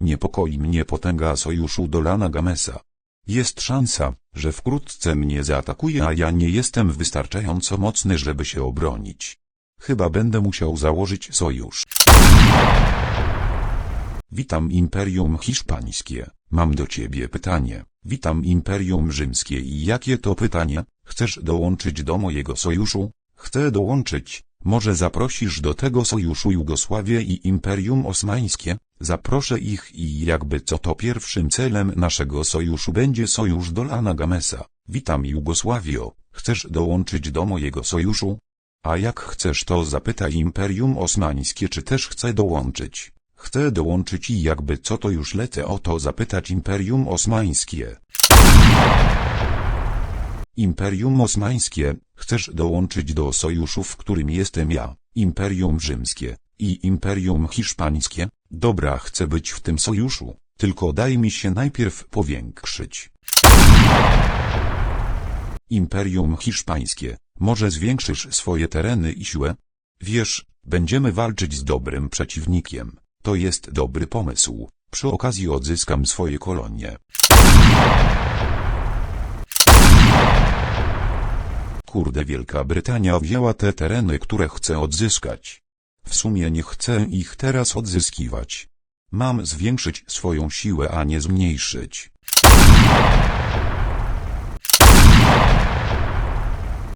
Niepokoi mnie potęga sojuszu Dolana Gamesa. Jest szansa, że wkrótce mnie zaatakuje, a ja nie jestem wystarczająco mocny, żeby się obronić. Chyba będę musiał założyć sojusz. Witam Imperium Hiszpańskie. Mam do ciebie pytanie. Witam Imperium Rzymskie i jakie to pytanie? Chcesz dołączyć do mojego sojuszu? Chcę dołączyć. Może zaprosisz do tego sojuszu Jugosławię i Imperium Osmańskie? Zaproszę ich i jakby co to pierwszym celem naszego sojuszu będzie sojusz Dolana Gamesa. Witam Jugosławio. Chcesz dołączyć do mojego sojuszu? A jak chcesz to zapytaj Imperium Osmańskie czy też chce dołączyć. Chcę dołączyć i jakby co to już lecę o to zapytać Imperium Osmańskie. Imperium Osmańskie, chcesz dołączyć do sojuszu, w którym jestem ja, Imperium Rzymskie i Imperium Hiszpańskie? Dobra, chcę być w tym sojuszu, tylko daj mi się najpierw powiększyć. Imperium Hiszpańskie, może zwiększysz swoje tereny i siłę? Wiesz, będziemy walczyć z dobrym przeciwnikiem. To jest dobry pomysł. Przy okazji odzyskam swoje kolonie. Kurde Wielka Brytania wzięła te tereny, które chce odzyskać. W sumie nie chcę ich teraz odzyskiwać. Mam zwiększyć swoją siłę, a nie zmniejszyć.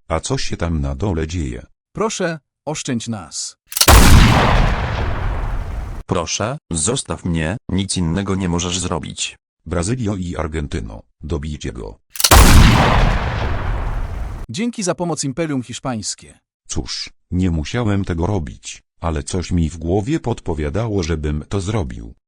A co się tam na dole dzieje? Proszę, oszczędź nas. Proszę, zostaw mnie, nic innego nie możesz zrobić. Brazylio i Argentyno, dobijcie go. Dzięki za pomoc Imperium Hiszpańskie. Cóż, nie musiałem tego robić, ale coś mi w głowie podpowiadało, żebym to zrobił.